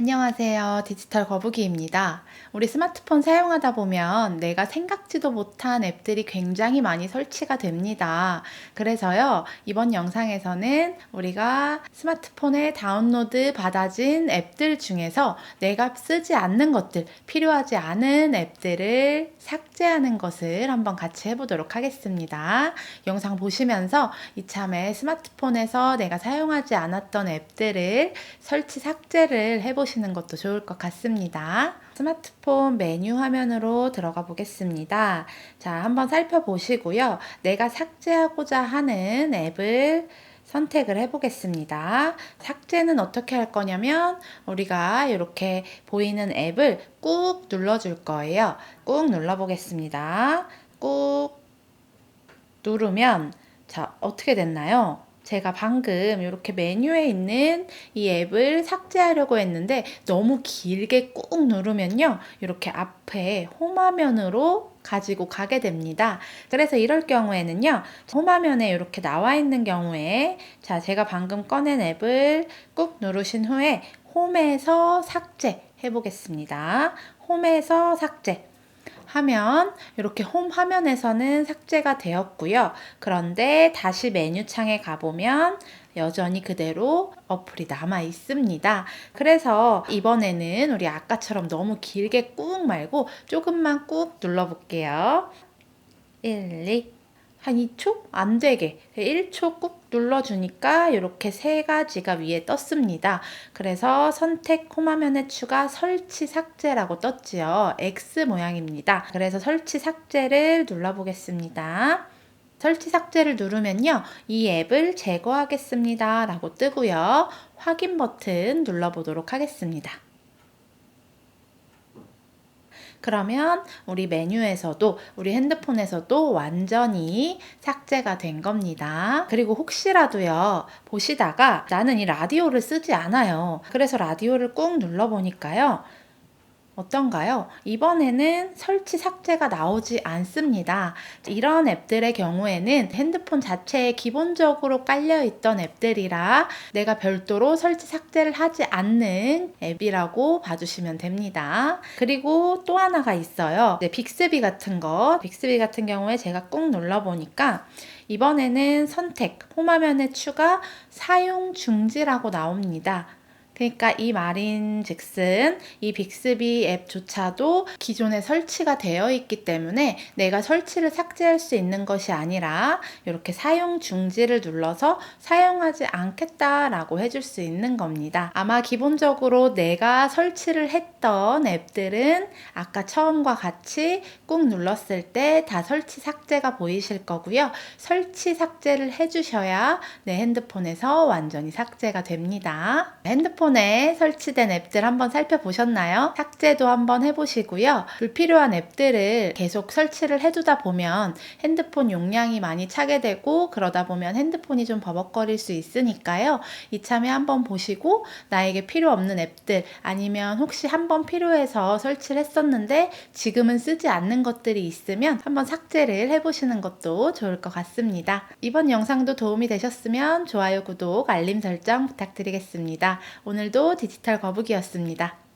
안녕하세요. 디지털 거북이입니다. 우리 스마트폰 사용하다 보면 내가 생각지도 못한 앱들이 굉장히 많이 설치가 됩니다. 그래서요, 이번 영상에서는 우리가 스마트폰에 다운로드 받아진 앱들 중에서 내가 쓰지 않는 것들, 필요하지 않은 앱들을 삭제하는 것을 한번 같이 해보도록 하겠습니다. 영상 보시면서 이참에 스마트폰에서 내가 사용하지 않았던 앱들을 설치 삭제를 해보시면 해보시는 것도 좋을 것 같습니다. 스마트폰 메뉴 화면으로 들어가 보겠습니다. 자, 한번 살펴보시고요. 내가 삭제하고자 하는 앱을 선택을 해보겠습니다. 삭제는 어떻게 할 거냐면 우리가 이렇게 보이는 앱을 꾹 눌러줄 거예요. 꾹 눌러보겠습니다. 꾹 누르면 자 어떻게 됐나요? 제가 방금 이렇게 메뉴에 있는 이 앱을 삭제하려고 했는데 너무 길게 꾹 누르면요. 이렇게 앞에 홈화면으로 가지고 가게 됩니다. 그래서 이럴 경우에는요. 홈화면에 이렇게 나와 있는 경우에 자, 제가 방금 꺼낸 앱을 꾹 누르신 후에 홈에서 삭제 해 보겠습니다. 홈에서 삭제. 하면 이렇게 홈 화면에서는 삭제가 되었고요. 그런데 다시 메뉴 창에 가보면 여전히 그대로 어플이 남아 있습니다. 그래서 이번에는 우리 아까처럼 너무 길게 꾹 말고 조금만 꾹 눌러볼게요. 1, 2, 한 2초? 안 되게 1초 꾹 눌러주니까 이렇게 세 가지가 위에 떴습니다. 그래서 선택 홈화면에 추가 설치 삭제라고 떴지요. X 모양입니다. 그래서 설치 삭제를 눌러보겠습니다. 설치 삭제를 누르면요. 이 앱을 제거하겠습니다. 라고 뜨고요. 확인 버튼 눌러보도록 하겠습니다. 그러면 우리 메뉴에서도 우리 핸드폰에서도 완전히 삭제가 된 겁니다. 그리고 혹시라도요, 보시다가 나는 이 라디오를 쓰지 않아요. 그래서 라디오를 꾹 눌러보니까요. 어떤가요? 이번에는 설치 삭제가 나오지 않습니다. 이런 앱들의 경우에는 핸드폰 자체에 기본적으로 깔려있던 앱들이라 내가 별도로 설치 삭제를 하지 않는 앱이라고 봐주시면 됩니다. 그리고 또 하나가 있어요. 빅스비 같은 거, 빅스비 같은 경우에 제가 꾹 눌러보니까 이번에는 선택, 홈화면에 추가, 사용 중지라고 나옵니다. 그러니까 이 말인 즉슨 이 빅스비 앱조차도 기존에 설치가 되어 있기 때문에 내가 설치를 삭제할 수 있는 것이 아니라 이렇게 사용 중지를 눌러서 사용하지 않겠다라고 해줄 수 있는 겁니다. 아마 기본적으로 내가 설치를 했던 앱들은 아까 처음과 같이 꾹 눌렀을 때 다 설치 삭제가 보이실 거고요. 설치 삭제를 해주셔야 내 핸드폰에서 완전히 삭제가 됩니다. 핸드폰 스마트폰에 설치된 앱들 한번 살펴보셨나요? 삭제도 한번 해보시고요. 불필요한 앱들을 계속 설치를 해두다 보면 핸드폰 용량이 많이 차게 되고 그러다 보면 핸드폰이 좀 버벅거릴 수 있으니까요. 이참에 한번 보시고 나에게 필요 없는 앱들 아니면 혹시 한번 필요해서 설치를 했었는데 지금은 쓰지 않는 것들이 있으면 한번 삭제를 해보시는 것도 좋을 것 같습니다. 이번 영상도 도움이 되셨으면 좋아요, 구독, 알림 설정 부탁드리겠습니다. 오늘 오늘도 디지털 거북이였습니다.